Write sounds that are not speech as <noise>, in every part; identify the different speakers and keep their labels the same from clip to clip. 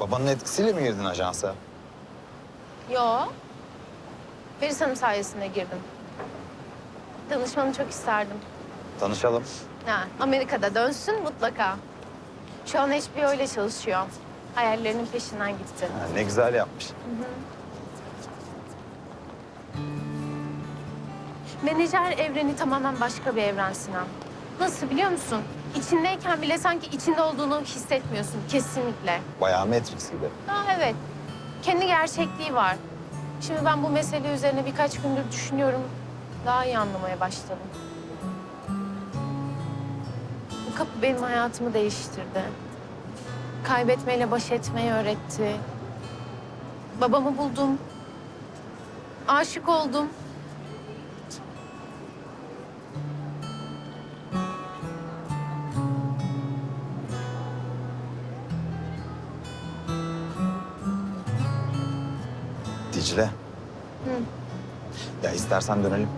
Speaker 1: Babanın etkisiyle mi girdin ajansa?
Speaker 2: Yo. Feris Hanım sayesinde girdim. Danışmanı çok isterdim.
Speaker 1: Tanışalım.
Speaker 2: Ha, Amerika'da dönsün mutlaka. Şu an HBO ile çalışıyor. Hayallerinin peşinden gitti.
Speaker 1: Ha, ne güzel yapmış.
Speaker 2: Menajer evreni tamamen başka bir evren Sinan. Nasıl biliyor musun? İçindeyken bile sanki içinde olduğunu hissetmiyorsun kesinlikle.
Speaker 1: Bayağı Matrix gibi.
Speaker 2: Ha evet. Kendi gerçekliği var. Şimdi ben bu mesele üzerine birkaç gündür düşünüyorum. Daha iyi anlamaya başladım. Bu kapı benim hayatımı değiştirdi. Kaybetmeyle baş etmeyi öğretti. Babamı buldum. Aşık oldum.
Speaker 1: Dicle.
Speaker 2: Hı.
Speaker 1: Ya istersen dönelim.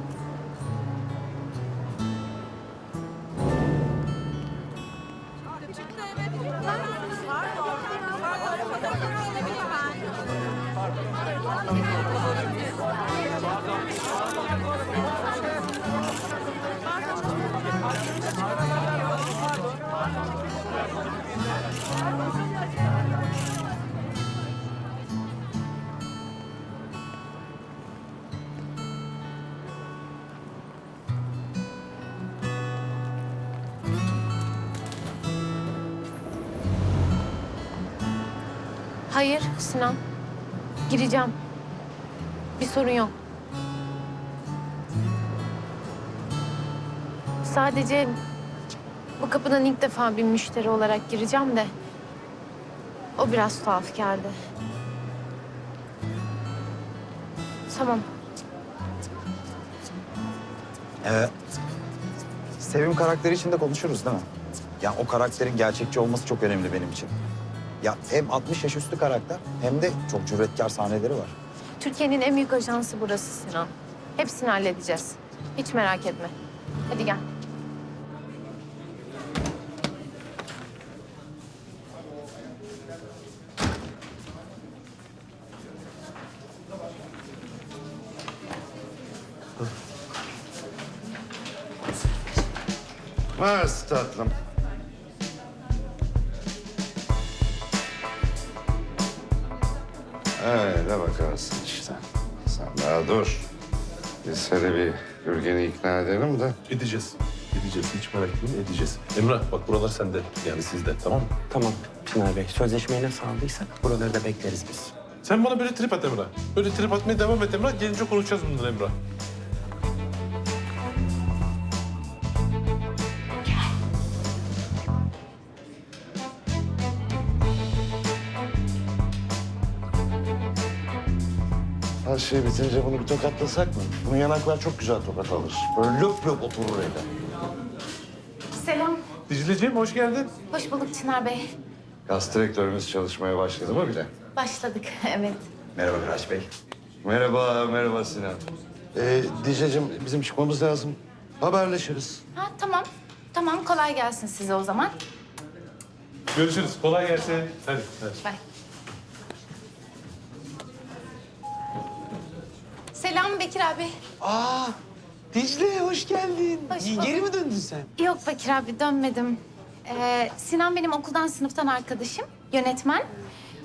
Speaker 2: Hayır Sinan. Gireceğim. Bir sorun yok. Sadece bu kapıdan ilk defa bir müşteri olarak gireceğim de o biraz tuhaf geldi. Tamam.
Speaker 1: Ee, Sevim karakteri için de konuşuruz değil mi? Ya o karakterin gerçekçi olması çok önemli benim için. Ya hem 60 yaş üstü karakter hem de çok cüretkar sahneleri var.
Speaker 2: Türkiye'nin en büyük ajansı burası Sinan. Hepsini halledeceğiz. Hiç merak etme. Hadi gel.
Speaker 3: Mars tatlım. Öyle bakarsın işte. Sen daha dur. Biz hele bir Gürgen'i ikna edelim de.
Speaker 4: Edeceğiz. Edeceğiz. Hiç merak etmeyin edeceğiz. Emrah bak buralar sende. Yani sizde tamam mı?
Speaker 5: Tamam Çınar Bey. Sözleşmeyi nasıl aldıysak buraları da bekleriz biz.
Speaker 4: Sen bana böyle trip at Emrah. Böyle trip atmaya devam et Emrah. Gelince konuşacağız bunları Emrah.
Speaker 3: Şey bitince bunu bir tokatlasak mı? Bunun yanaklar çok güzel tokat alır. Böyle löp löp oturur evde.
Speaker 2: Selam.
Speaker 4: Dicle'ciğim hoş geldin.
Speaker 2: Hoş bulduk Çınar Bey.
Speaker 3: Gaz direktörümüz çalışmaya başladı mı bile?
Speaker 2: Başladık, <laughs> evet.
Speaker 1: Merhaba Miraç Bey.
Speaker 3: Merhaba, merhaba Sinan. Ee, Dicle'cim bizim çıkmamız lazım. Haberleşiriz.
Speaker 2: Ha tamam. Tamam kolay gelsin size o zaman.
Speaker 4: Görüşürüz. Kolay gelsin. Hadi. hadi.
Speaker 2: Bye. Selam Bekir abi.
Speaker 6: Aa, Dicle hoş geldin.
Speaker 2: Hoş bulduk.
Speaker 6: Geri mi döndün sen?
Speaker 2: Yok Bekir abi dönmedim. Ee, Sinan benim okuldan sınıftan arkadaşım, yönetmen.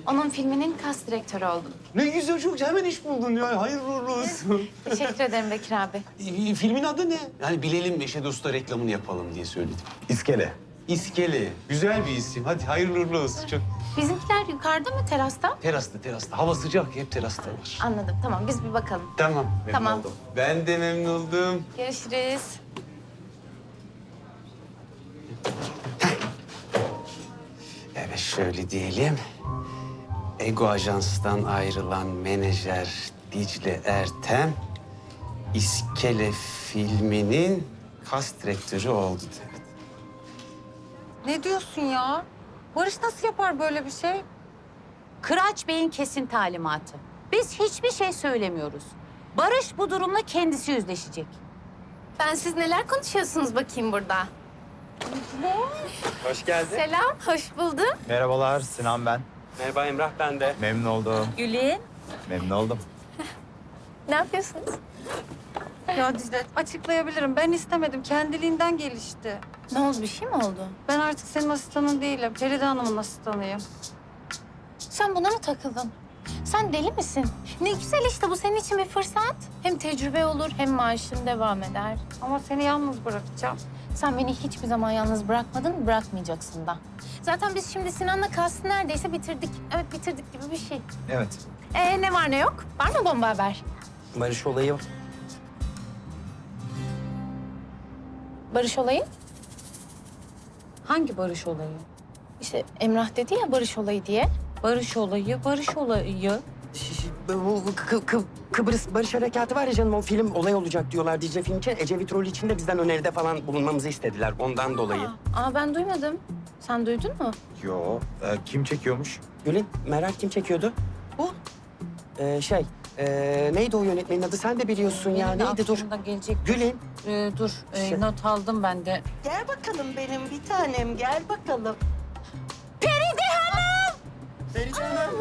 Speaker 2: Onun filminin kas direktörü oldum.
Speaker 6: Ne güzel çok hemen iş buldun ya. Hayırlı uğurlu olsun. <laughs>
Speaker 2: Teşekkür ederim Bekir abi.
Speaker 6: Ee, Filmin adı ne? Yani bilelim Eşe Dosta reklamını yapalım diye söyledim.
Speaker 1: İskele.
Speaker 6: İskele. Güzel bir isim. Hadi hayırlı uğurlu olsun. Çok
Speaker 2: Bizimkiler yukarıda mı terasta?
Speaker 6: terasta terasta. Hava sıcak. Hep terasta var.
Speaker 2: Anladım tamam biz bir bakalım.
Speaker 6: Tamam. Memnun
Speaker 2: Tamam.
Speaker 6: oldum. Ben de memnun oldum.
Speaker 2: Görüşürüz.
Speaker 5: Evet şöyle diyelim. Ego Ajans'tan ayrılan menajer Dicle Ertem... İskele filminin kas direktörü oldu.
Speaker 7: Ne diyorsun ya? Barış nasıl yapar böyle bir şey?
Speaker 8: Kıraç Bey'in kesin talimatı. Biz hiçbir şey söylemiyoruz. Barış bu durumla kendisi yüzleşecek.
Speaker 2: Ben siz neler konuşuyorsunuz bakayım burada?
Speaker 1: Hoş geldin.
Speaker 2: Selam, hoş buldum.
Speaker 1: Merhabalar Sinan ben.
Speaker 5: Merhaba Emrah ben de.
Speaker 1: Memnun oldum.
Speaker 8: Gülün.
Speaker 1: Memnun oldum.
Speaker 2: Ne yapıyorsunuz?
Speaker 7: Ya Dicle açıklayabilirim. Ben istemedim. Kendiliğinden gelişti.
Speaker 2: Ne oldu? Bir şey mi oldu?
Speaker 7: Ben artık senin asistanın değilim. Feride Hanım'ın asistanıyım.
Speaker 2: Sen buna mı takıldın? Sen deli misin? Ne güzel işte bu senin için bir fırsat. Hem tecrübe olur hem maaşın devam eder.
Speaker 7: Ama seni yalnız bırakacağım.
Speaker 2: Sen beni hiçbir zaman yalnız bırakmadın, bırakmayacaksın da. Zaten biz şimdi Sinan'la kastı neredeyse bitirdik. Evet bitirdik gibi bir şey.
Speaker 1: Evet.
Speaker 2: Ee ne var ne yok? Var mı bomba haber?
Speaker 5: Barış olayı
Speaker 2: Barış olayı?
Speaker 8: Hangi barış olayı?
Speaker 2: İşte Emrah dedi ya barış olayı diye.
Speaker 8: Barış olayı, barış olayı.
Speaker 5: Bu bu Kı- Kı- Kıbrıs Barış Harekatı var ya canım o film olay olacak diyorlar Dicle film için. Ecevit rolü için de bizden öneride falan bulunmamızı istediler ondan dolayı.
Speaker 2: Aa ben duymadım. Sen duydun mu?
Speaker 1: Yo. e, kim çekiyormuş?
Speaker 5: Gülün merak kim çekiyordu? Bu. Ee, şey ee, neydi o yönetmenin adı sen de biliyorsun ya
Speaker 8: Benim de
Speaker 5: neydi dur.
Speaker 8: aklımda gelecek.
Speaker 5: Gülün.
Speaker 8: Ee, dur, ee,
Speaker 5: Şey-
Speaker 8: not aldım ben de.
Speaker 9: Gel bakalım benim bir tanem gel bakalım.
Speaker 2: Feride Hanım.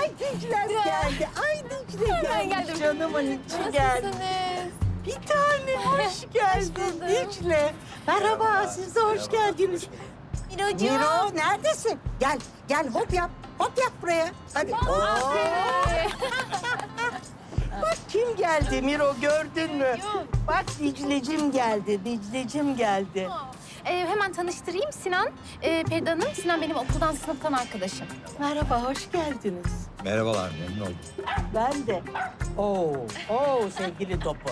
Speaker 9: Ay Dicle'm geldi. Ay Dicle
Speaker 2: Hemen
Speaker 9: geldi.
Speaker 2: geldim.
Speaker 9: Canımın içi geldi.
Speaker 2: Nasılsınız?
Speaker 9: Bir tanem hoş geldin
Speaker 2: buldum.
Speaker 9: Dicle. Merhaba siz de hoş geldiniz.
Speaker 2: Mirocuğum.
Speaker 9: Miro neredesin? Gel gel hop yap. Hop yap buraya. Hadi. Oo, bak <laughs> kim geldi Miro gördün mü? Bak Dicle'cim geldi. Dicle'cim geldi.
Speaker 2: Ee, hemen tanıştırayım Sinan. Ee, Hanım, Sinan benim okuldan sınıftan arkadaşım.
Speaker 9: Merhaba hoş geldiniz.
Speaker 1: Merhabalar, memnun oldum.
Speaker 9: Ben de. Oo, oo sevgili topu.